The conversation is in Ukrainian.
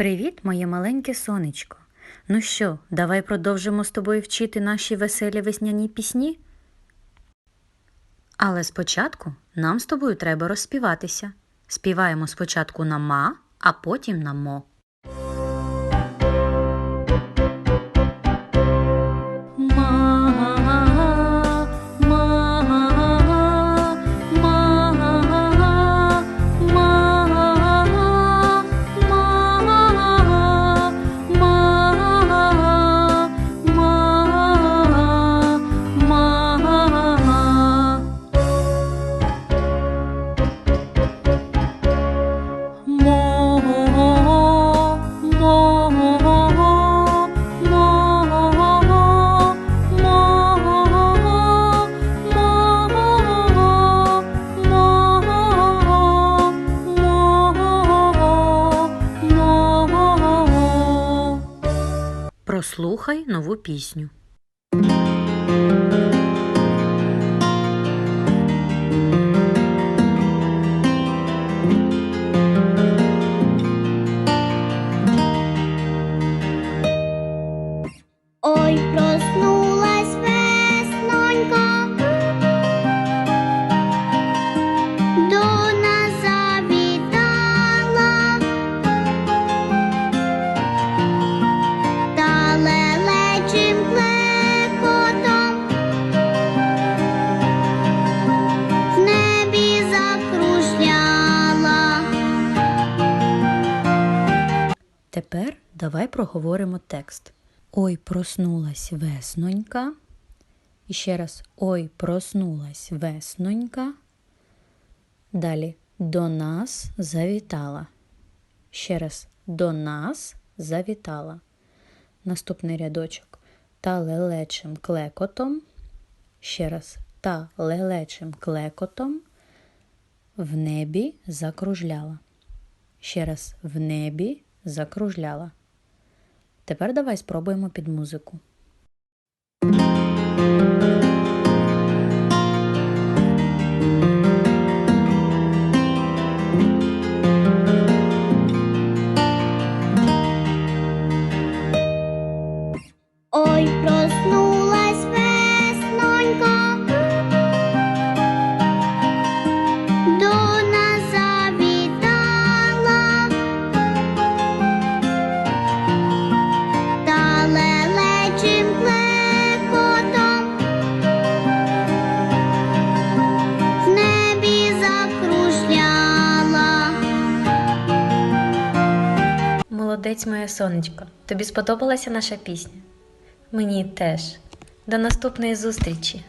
Привіт, моє маленьке сонечко. Ну що, давай продовжимо з тобою вчити наші веселі весняні пісні? Але спочатку нам з тобою треба розспіватися. Співаємо спочатку на ма, а потім на мо. Прослухай нову пісню. Ой, проснулась Тепер давай проговоримо текст. Ой, проснулась веснонька. І ще раз ой, проснулась веснонька. Далі до нас завітала. Ще раз до нас завітала. Наступний рядочок. Та лелечим клекотом. Ще раз та лелечим клекотом в небі закружляла. Ще раз в небі закружляла. Тепер давай спробуємо під музику. Молодець, моє сонечко. Тобі сподобалася наша пісня? Мені теж. До наступної зустрічі!